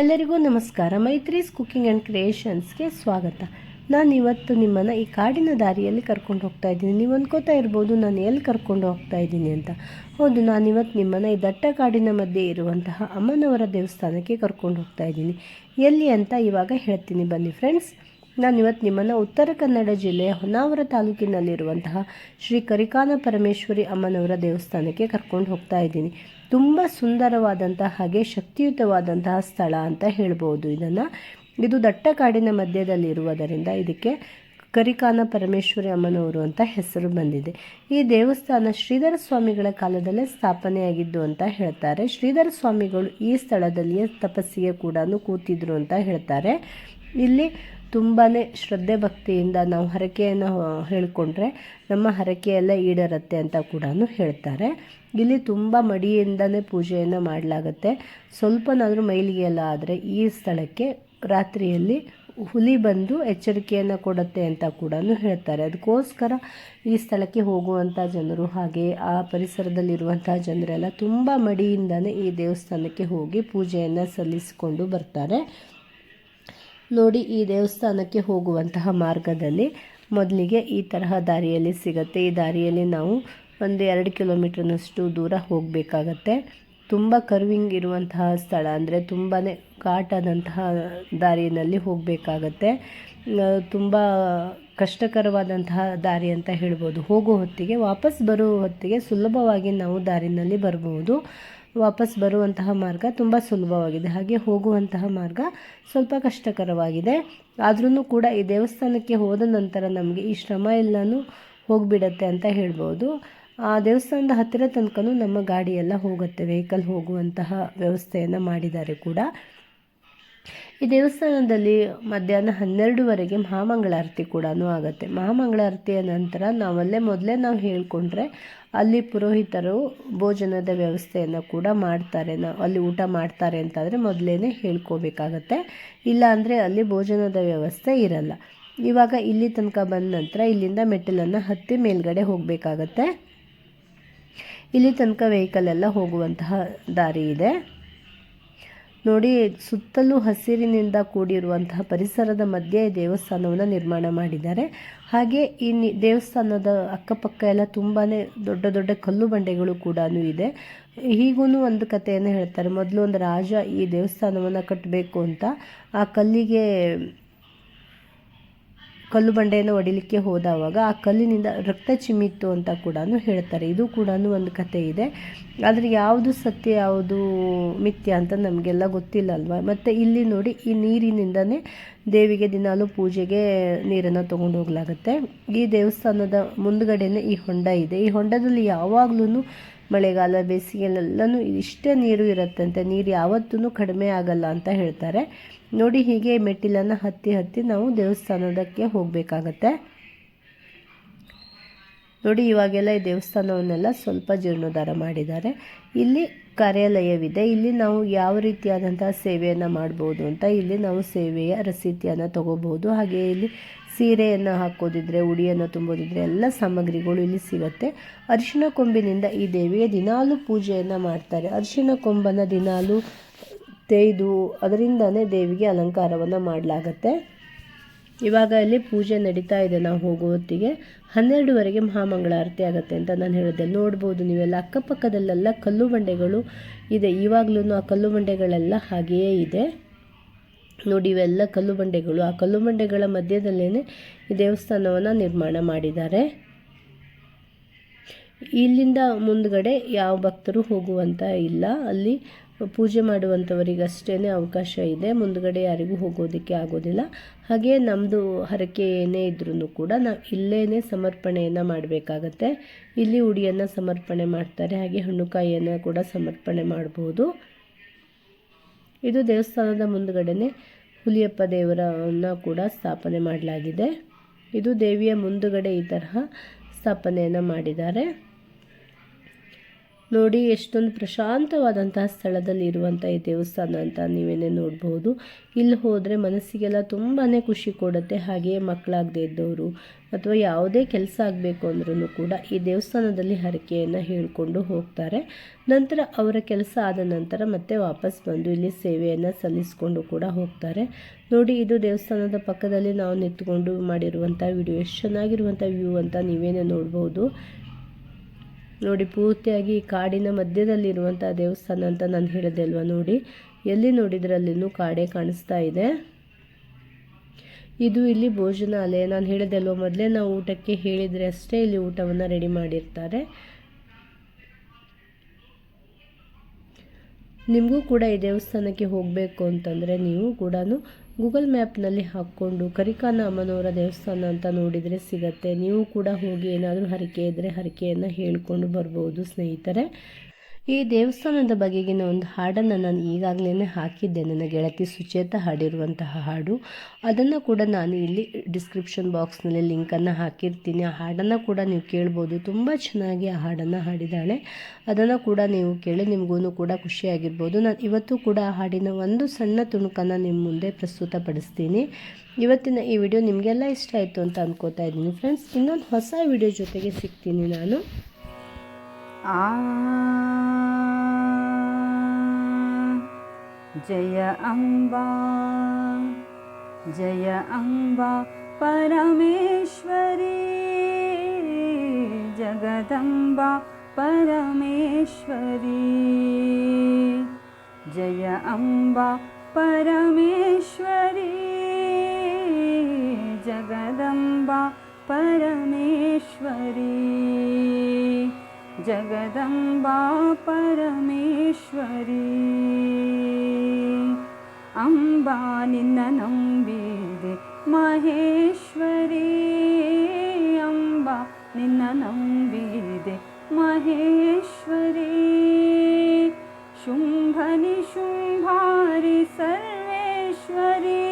ಎಲ್ಲರಿಗೂ ನಮಸ್ಕಾರ. Maitri's cooking and ಕ್ರಿಯೇಷನ್ಸ್ಗೆ ಸ್ವಾಗತ. ನಾನು ಇವತ್ತು ನಿಮ್ಮನ್ನು ಈ ಕಾಡಿನ ದಾರಿಯಲ್ಲಿ ಕರ್ಕೊಂಡು ಹೋಗ್ತಾ ಇದ್ದೀನಿ. ನೀವು ಅನ್ಕೋತಾ ಇರ್ಬೋದು, ನಾನು ಎಲ್ಲಿ ಕರ್ಕೊಂಡು ಹೋಗ್ತಾ ಇದ್ದೀನಿ ಅಂತ. ಹೌದು ನಾನು ಇವತ್ತು ನಿಮ್ಮನ್ನು ಈ ದಟ್ಟ ಕಾಡಿನ ಮಧ್ಯೆ ಇರುವಂತಹ ಅಮ್ಮನವರ ದೇವಸ್ಥಾನಕ್ಕೆ ಕರ್ಕೊಂಡು ಹೋಗ್ತಾ ಇದ್ದೀನಿ. ಎಲ್ಲಿ ಅಂತ ಇವಾಗ ಹೇಳ್ತೀನಿ. ಬನ್ನಿ, ಫ್ರೆಂಡ್ಸ್. ನಾನು ಇವತ್ತು ನಿಮ್ಮನ್ನು ಉತ್ತರ ಕನ್ನಡ ಜಿಲ್ಲೆಯ ಹೊನ್ನಾವರ ತಾಲೂಕಿನಲ್ಲಿರುವಂತಹ ಶ್ರೀ ಕರಿಕಾನ ಪರಮೇಶ್ವರಿ ಅಮ್ಮನವರ ದೇವಸ್ಥಾನಕ್ಕೆ ಕರ್ಕೊಂಡು ಹೋಗ್ತಾ ಇದ್ದೀನಿ. ತುಂಬ ಸುಂದರವಾದಂತಹ ಹಾಗೆ ಶಕ್ತಿಯುತವಾದಂತಹ ಸ್ಥಳ ಅಂತ ಹೇಳ್ಬೋದು ಇದನ್ನು. ಇದು ದಟ್ಟ ಕಾಡಿನ ಮಧ್ಯದಲ್ಲಿರುವುದರಿಂದ ಇದಕ್ಕೆ ಕರಿಕಾನ ಪರಮೇಶ್ವರಿ ಅಮ್ಮನವರು ಅಂತ ಹೆಸರು ಬಂದಿದೆ. ಈ ದೇವಸ್ಥಾನ ಶ್ರೀಧರ ಸ್ವಾಮಿಗಳ ಕಾಲದಲ್ಲೇ ಸ್ಥಾಪನೆಯಾಗಿದ್ದು ಅಂತ ಹೇಳ್ತಾರೆ. ಶ್ರೀಧರ ಸ್ವಾಮಿಗಳು ಈ ಸ್ಥಳದಲ್ಲಿಯೇ ತಪಸ್ಸಿಗೆ ಕೂಡ ಕೂತಿದ್ರು ಅಂತ ಹೇಳ್ತಾರೆ. ಇಲ್ಲಿ ತುಂಬಾ ಶ್ರದ್ಧೆ ಭಕ್ತಿಯಿಂದ ನಾವು ಹರಕೆಯನ್ನು ಹೇಳಿಕೊಂಡ್ರೆ ನಮ್ಮ ಹರಕೆಯೆಲ್ಲ ಈಡೇರುತ್ತೆ ಅಂತ ಕೂಡ ಹೇಳ್ತಾರೆ. ಇಲ್ಲಿ ತುಂಬ ಮಡಿಯಿಂದಲೇ ಪೂಜೆಯನ್ನು ಮಾಡಲಾಗುತ್ತೆ. ಸ್ವಲ್ಪನಾದರೂ ಮೈಲಿಗೆ ಎಲ್ಲ ಆದರೆ ಈ ಸ್ಥಳಕ್ಕೆ ರಾತ್ರಿಯಲ್ಲಿ ಹುಲಿ ಬಂದು ಎಚ್ಚರಿಕೆಯನ್ನು ಕೊಡುತ್ತೆ ಅಂತ ಕೂಡ ಹೇಳ್ತಾರೆ. ಅದಕ್ಕೋಸ್ಕರ ಈ ಸ್ಥಳಕ್ಕೆ ಹೋಗುವಂಥ ಜನರು ಹಾಗೆ ಆ ಪರಿಸರದಲ್ಲಿರುವಂಥ ಜನರೆಲ್ಲ ತುಂಬ ಮಡಿಯಿಂದಲೇ ಈ ದೇವಸ್ಥಾನಕ್ಕೆ ಹೋಗಿ ಪೂಜೆಯನ್ನು ಸಲ್ಲಿಸಿಕೊಂಡು ಬರ್ತಾರೆ. ನೋಡಿ ಈ ದೇವಸ್ಥಾನಕ್ಕೆ ಹೋಗುವಂತಹ ಮಾರ್ಗದಲ್ಲಿ ಮೊದಲಿಗೆ ಈ ತರಹ ದಾರಿಯಲ್ಲಿ ಸಿಗುತ್ತೆ. ಈ ದಾರಿಯಲ್ಲಿ ನಾವು ಒಂದು ಎರಡು ಕಿಲೋಮೀಟ್ರ್ನಷ್ಟು ದೂರ ಹೋಗಬೇಕಾಗತ್ತೆ. ತುಂಬ ಕರ್ವಿಂಗ್ ಇರುವಂತಹ ಸ್ಥಳ ಅಂದರೆ ತುಂಬಾ ಘಾಟಾದಂತಹ ದಾರಿಯಲ್ಲಿ ಹೋಗಬೇಕಾಗತ್ತೆ. ತುಂಬ ಕಷ್ಟಕರವಾದಂತಹ ದಾರಿ ಅಂತ ಹೇಳ್ಬೋದು. ಹೋಗೋ ಹೊತ್ತಿಗೆ, ವಾಪಸ್ ಬರೋ ಹೊತ್ತಿಗೆ ಸುಲಭವಾಗಿ ನಾವು ದಾರಿನಲ್ಲಿ ಬರ್ಬೋದು. ವಾಪಸ್ ಬರುವಂತಹ ಮಾರ್ಗ ತುಂಬ ಸುಲಭವಾಗಿದೆ. ಹಾಗೆ ಹೋಗುವಂತಹ ಮಾರ್ಗ ಸ್ವಲ್ಪ ಕಷ್ಟಕರವಾಗಿದೆ. ಆದ್ರೂ ಕೂಡ ಈ ದೇವಸ್ಥಾನಕ್ಕೆ ಹೋದ ನಂತರ ನಮಗೆ ಈ ಶ್ರಮ ಎಲ್ಲನೂ ಹೋಗಿಬಿಡತ್ತೆ ಅಂತ ಹೇಳ್ಬೋದು. ಆ ದೇವಸ್ಥಾನದ ಹತ್ತಿರ ತನಕನೂ ನಮ್ಮ ಗಾಡಿಯೆಲ್ಲ ಹೋಗುತ್ತೆ. ವೆಹಿಕಲ್ ಹೋಗುವಂತಹ ವ್ಯವಸ್ಥೆಯನ್ನು ಮಾಡಿದ್ದಾರೆ ಕೂಡ. ಈ ದೇವಸ್ಥಾನದಲ್ಲಿ ಮಧ್ಯಾಹ್ನ ಹನ್ನೆರಡುವರೆಗೆ ಮಹಾಮಂಗಳಾರತಿ ಕೂಡ ಆಗುತ್ತೆ. ಮಹಾಮಂಗಳಾರತಿಯ ನಂತರ ನಾವಲ್ಲೇ ಮೊದಲೇ ನಾವು ಹೇಳಿಕೊಂಡ್ರೆ ಅಲ್ಲಿ ಪುರೋಹಿತರು ಭೋಜನದ ವ್ಯವಸ್ಥೆಯನ್ನು ಕೂಡ ಮಾಡ್ತಾರೆ. ನಾವು ಅಲ್ಲಿ ಊಟ ಮಾಡ್ತಾರೆ ಅಂತಂದರೆ ಮೊದಲೇ ಹೇಳ್ಕೋಬೇಕಾಗತ್ತೆ. ಇಲ್ಲಾಂದರೆ ಅಲ್ಲಿ ಭೋಜನದ ವ್ಯವಸ್ಥೆ ಇರಲ್ಲ. ಇವಾಗ ಇಲ್ಲಿ ತನಕ ಬಂದ ನಂತರ ಇಲ್ಲಿಂದ ಮೆಟ್ಟಿಲನ್ನು ಹತ್ತಿ ಮೇಲ್ಗಡೆ ಹೋಗಬೇಕಾಗತ್ತೆ. ಇಲ್ಲಿ ತನಕ ವೆಹಿಕಲ್ ಎಲ್ಲ ಹೋಗುವಂತಹ ದಾರಿ ಇದೆ. ನೋಡಿ, ಸುತ್ತಲೂ ಹಸಿರಿನಿಂದ ಕೂಡಿರುವಂತಹ ಪರಿಸರದ ಮಧ್ಯೆ ದೇವಸ್ಥಾನವನ್ನು ನಿರ್ಮಾಣ ಮಾಡಿದ್ದಾರೆ. ಹಾಗೆ ಈ ನಿ, ದೇವಸ್ಥಾನದ ಅಕ್ಕಪಕ್ಕ ಎಲ್ಲ ತುಂಬಾ ದೊಡ್ಡ ದೊಡ್ಡ ಕಲ್ಲು ಬಂಡೆಗಳು ಕೂಡ ಇದೆ. ಹೀಗೂ ಒಂದು ಕಥೆಯನ್ನು ಹೇಳ್ತಾರೆ, ಮೊದಲು ಒಂದು ರಾಜ ಈ ದೇವಸ್ಥಾನವನ್ನು ಕಟ್ಟಬೇಕು ಅಂತ ಆ ಕಲ್ಲಿಗೆ ಕಲ್ಲು ಬಂಡೆಯನ್ನು ಹೊಡಿಲಿಕ್ಕೆ ಹೋದವಾಗ ಆ ಕಲ್ಲಿನಿಂದ ರಕ್ತ ಚಿಮ್ಮಿತ್ತು ಅಂತ ಕೂಡ ಹೇಳ್ತಾರೆ. ಇದು ಕೂಡ ಒಂದು ಕತೆ ಇದೆ. ಆದರೆ ಯಾವುದು ಸತ್ಯ, ಯಾವುದು ಮಿಥ್ಯ ಅಂತ ನಮಗೆಲ್ಲ ಗೊತ್ತಿಲ್ಲ ಅಲ್ವಾ ಮತ್ತು ಇಲ್ಲಿ ನೋಡಿ ಈ ನೀರಿನಿಂದನೇ ದೇವಿಗೆ ದಿನಾಲು ಪೂಜೆಗೆ ನೀರನ್ನು ತೊಗೊಂಡು ಹೋಗ್ಲಾಗುತ್ತೆ. ಈ ದೇವಸ್ಥಾನದ ಮುಂದ್ಗಡೆನೇ ಈ ಹೊಂಡ ಇದೆ. ಈ ಹೊಂಡದಲ್ಲಿ ಯಾವಾಗಲೂ ಮಳೆಗಾಲ ಬೇಸಿಗೆಲೆಲ್ಲನೂ ಇಷ್ಟೇ ನೀರು ಇರುತ್ತಂತೆ. ನೀರು ಯಾವತ್ತೂ ಕಡಿಮೆ ಆಗಲ್ಲ ಅಂತ ಹೇಳ್ತಾರೆ. ನೋಡಿ ಹೀಗೆ ಮೆಟ್ಟಿಲನ್ನು ಹತ್ತಿ ಹತ್ತಿ ನಾವು ದೇವಸ್ಥಾನದಕ್ಕೆ ಹೋಗಬೇಕಾಗತ್ತೆ. ನೋಡಿ ಇವಾಗೆಲ್ಲ ಈ ದೇವಸ್ಥಾನವನ್ನೆಲ್ಲ ಸ್ವಲ್ಪ ಜೀರ್ಣೋದ್ಧಾರ ಮಾಡಿದ್ದಾರೆ. ಇಲ್ಲಿ ಕಾರ್ಯಾಲಯವಿದೆ. ಇಲ್ಲಿ ನಾವು ಯಾವ ರೀತಿಯಾದಂತಹ ಸೇವೆಯನ್ನು ಮಾಡ್ಬೋದು ಅಂತ ಇಲ್ಲಿ ನಾವು ಸೇವೆಯ ರಸೀತಿಯನ್ನು ತಗೋಬಹುದು. ಹಾಗೆ ಇಲ್ಲಿ ಸೀರೆಯನ್ನು ಹಾಕೋದಿದ್ರೆ, ಉಡಿಯನ್ನು ತುಂಬೋದಿದ್ರೆ ಎಲ್ಲ ಸಾಮಗ್ರಿಗಳು ಇಲ್ಲಿ ಸಿಗುತ್ತೆ. ಅರಿಶಿನ ಕೊಂಬಿನಿಂದ ಈ ದೇವಿಗೆ ದಿನಾಲು ಪೂಜೆಯನ್ನು ಮಾಡ್ತಾರೆ. ಅರಿಶಿನ ಕೊಂಬನ್ನು ದಿನಾಲು ತೆಗೆದು ಅದರಿಂದನೇ ದೇವಿಗೆ ಅಲಂಕಾರವನ್ನು ಮಾಡಲಾಗತ್ತೆ. ಇವಾಗ ಇಲ್ಲಿ ಪೂಜೆ ನಡೀತಾ ಇದೆ ನಾವು ಹೋಗೋ ಹೊತ್ತಿಗೆ. ಹನ್ನೆರಡುವರೆಗೆ ಮಹಾಮಂಗಳಾರತಿ ಆಗುತ್ತೆ ಅಂತ ನಾನು ಹೇಳಿದೆ ನೋಡ್ಬೋದು ನೀವೆಲ್ಲ ಅಕ್ಕಪಕ್ಕದಲ್ಲೆಲ್ಲ ಕಲ್ಲು ಬಂಡೆಗಳು ಇದೆ. ಇವಾಗಲೂ ಆ ಕಲ್ಲು ಬಂಡೆಗಳೆಲ್ಲ ಹಾಗೆಯೇ ಇದೆ. ನೋಡಿ, ಇವೆಲ್ಲ ಕಲ್ಲು ಬಂಡೆಗಳು. ಆ ಕಲ್ಲು ಬಂಡೆಗಳ ಮಧ್ಯದಲ್ಲೇ ಈ ದೇವಸ್ಥಾನವನ್ನು ನಿರ್ಮಾಣ ಮಾಡಿದ್ದಾರೆ. ಇಲ್ಲಿಂದ ಮುಂದ್ಗಡೆ ಯಾವ ಭಕ್ತರು ಹೋಗುವಂತ ಇಲ್ಲ. ಅಲ್ಲಿ ಪೂಜೆ ಮಾಡುವಂಥವರಿಗಷ್ಟೇ ಅವಕಾಶ ಇದೆ. ಮುಂದ್ಗಡೆ ಯಾರಿಗೂ ಹೋಗೋದಕ್ಕೆ ಆಗೋದಿಲ್ಲ. ಹಾಗೆ ನಮ್ಮದು ಹರಕೆ ಏನೇ ಇದ್ರೂ ಕೂಡ ನಾವು ಇಲ್ಲೇ ಸಮರ್ಪಣೆಯನ್ನು ಮಾಡಬೇಕಾಗತ್ತೆ. ಇಲ್ಲಿ ಉಡಿಯನ್ನು ಸಮರ್ಪಣೆ ಮಾಡ್ತಾರೆ. ಹಾಗೆ ಹಣ್ಣುಕಾಯಿಯನ್ನು ಕೂಡ ಸಮರ್ಪಣೆ ಮಾಡಬಹುದು ಇದು ದೇವಸ್ಥಾನದ ಮುಂದ್ಗಡೆನೆ ಹುಲಿಯಪ್ಪ ದೇವರನ್ನು ಕೂಡ ಸ್ಥಾಪನೆ ಮಾಡಲಾಗಿದೆ. ಇದು ದೇವಿಯ ಮುಂದುಗಡೆ ಈ ತರಹ ಸ್ಥಾಪನೆಯನ್ನು ಮಾಡಿದ್ದಾರೆ. ನೋಡಿ, ಎಷ್ಟೊಂದು ಪ್ರಶಾಂತವಾದಂತಹ ಸ್ಥಳದಲ್ಲಿ ಇರುವಂಥ ಈ ದೇವಸ್ಥಾನ ಅಂತ ನೀವೇನೇ ನೋಡ್ಬೋದು ಇಲ್ಲಿ ಹೋದರೆ ಮನಸ್ಸಿಗೆಲ್ಲ ತುಂಬಾ ಖುಷಿ ಕೊಡುತ್ತೆ. ಹಾಗೆಯೇ ಮಕ್ಕಳಾಗದೇ ಇದ್ದವರು ಅಥವಾ ಯಾವುದೇ ಕೆಲಸ ಆಗಬೇಕು ಅಂದ್ರೂ ಕೂಡ ಈ ದೇವಸ್ಥಾನದಲ್ಲಿ ಹರಕೆಯನ್ನು ಹೇಳಿಕೊಂಡು ಹೋಗ್ತಾರೆ. ನಂತರ ಅವರ ಕೆಲಸ ಆದ ನಂತರ ಮತ್ತೆ ವಾಪಸ್ ಬಂದು ಇಲ್ಲಿ ಸೇವೆಯನ್ನು ಸಲ್ಲಿಸ್ಕೊಂಡು ಕೂಡ ಹೋಗ್ತಾರೆ. ನೋಡಿ, ಇದು ದೇವಸ್ಥಾನದ ಪಕ್ಕದಲ್ಲಿ ನಾವು ನಿಂತ್ಕೊಂಡು ಮಾಡಿರುವಂಥ ವಿಡಿಯೋ ಎಷ್ಟು ಚೆನ್ನಾಗಿರುವಂಥ ವ್ಯೂ ಅಂತ ನೀವೇನೇ ನೋಡ್ಬೋದು ನೋಡಿ, ಪೂರ್ತಿಯಾಗಿ ಕಾಡಿನ ಮಧ್ಯದಲ್ಲಿರುವಂಥ ದೇವಸ್ಥಾನ ಅಂತ ನಾನು ಹೇಳಿದೆ ಅಲ್ವಾ ನೋಡಿ. ಎಲ್ಲಿ ನೋಡಿದ್ರಲ್ಲಿನೂ ಕಾಡೇ ಕಾಣಿಸ್ತಾ ಇದೆ. ಇದು ಇಲ್ಲಿ ಭೋಜನಾಲಯ. ನಾನು ಹೇಳಿದೆ ಅಲ್ವಾ, ಮೊದಲೇ ನಾವು ಊಟಕ್ಕೆ ಹೇಳಿದರೆ ಅಷ್ಟೇ ಇಲ್ಲಿ ಊಟವನ್ನು ರೆಡಿ ಮಾಡಿರ್ತಾರೆ. ನಿಮಗೂ ಕೂಡ ಈ ದೇವಸ್ಥಾನಕ್ಕೆ ಹೋಗಬೇಕು ಅಂತಂದರೆ ನೀವು ಕೂಡ ಗೂಗಲ್ ಮ್ಯಾಪ್ನಲ್ಲಿ ಹಾಕ್ಕೊಂಡು ಕರಿಕಾನ ಅಮ್ಮನವರ ದೇವಸ್ಥಾನ ಅಂತ ನೋಡಿದರೆ ಸಿಗತ್ತೆ. ನೀವು ಕೂಡ ಹೋಗಿ ಏನಾದರೂ ಹರಕೆ ಇದ್ದರೆ ಹರಕೆಯನ್ನು ಹೇಳ್ಕೊಂಡು ಬರ್ಬೋದು ಸ್ನೇಹಿತರೆ. ಈ ದೇವಸ್ಥಾನದ ಬಗೆಗಿನ ಒಂದು ಹಾಡನ್ನು ನಾನು ಈಗಾಗಲೇ ಹಾಕಿದ್ದೆ. ನನ್ನ ಗೆಳತಿ ಸುಚೇತ ಹಾಡಿರುವಂತಹ ಹಾಡು. ಅದನ್ನು ಕೂಡ ನಾನು ಇಲ್ಲಿ ಡಿಸ್ಕ್ರಿಪ್ಷನ್ ಬಾಕ್ಸ್ನಲ್ಲಿ ಲಿಂಕನ್ನು ಹಾಕಿರ್ತೀನಿ. ಆ ಹಾಡನ್ನು ಕೂಡ ನೀವು ಕೇಳ್ಬೋದು. ತುಂಬ ಚೆನ್ನಾಗಿ ಆ ಹಾಡನ್ನು ಹಾಡಿದ್ದಾಳೆ. ಅದನ್ನು ಕೂಡ ನೀವು ಕೇಳಿ ನಿಮಗೂ ಕೂಡ ಖುಷಿಯಾಗಿರ್ಬೋದು. ನಾನು ಇವತ್ತು ಕೂಡ ಆ ಹಾಡಿನ ಒಂದು ಸಣ್ಣ ತುಣುಕನ್ನು ನಿಮ್ಮ ಮುಂದೆ ಪ್ರಸ್ತುತಪಡಿಸ್ತೀನಿ. ಇವತ್ತಿನ ಈ ವಿಡಿಯೋ ನಿಮಗೆಲ್ಲ ಇಷ್ಟ ಆಯಿತು ಅಂತ ಅಂದ್ಕೋತಾ ಇದ್ದೀನಿ. ಫ್ರೆಂಡ್ಸ್, ಇನ್ನೊಂದು ಹೊಸ ವಿಡಿಯೋ ಜೊತೆಗೆ ಸಿಗ್ತೀನಿ ನಾನು. जय अम्बा जय अम्बा परमेश्वरी जगदम्बा परमेश्वरी जय अम्बा परमेश्वरी जगदम्बा परमेश्वरी जगदम्बा परमेश्वरी। अम्बा निन्दनं बीरे महेश्वरी। अम्बा निन्दनं बीदे महेश्वरी। शुम्भनि शुंभारि सर्वेश्वरि।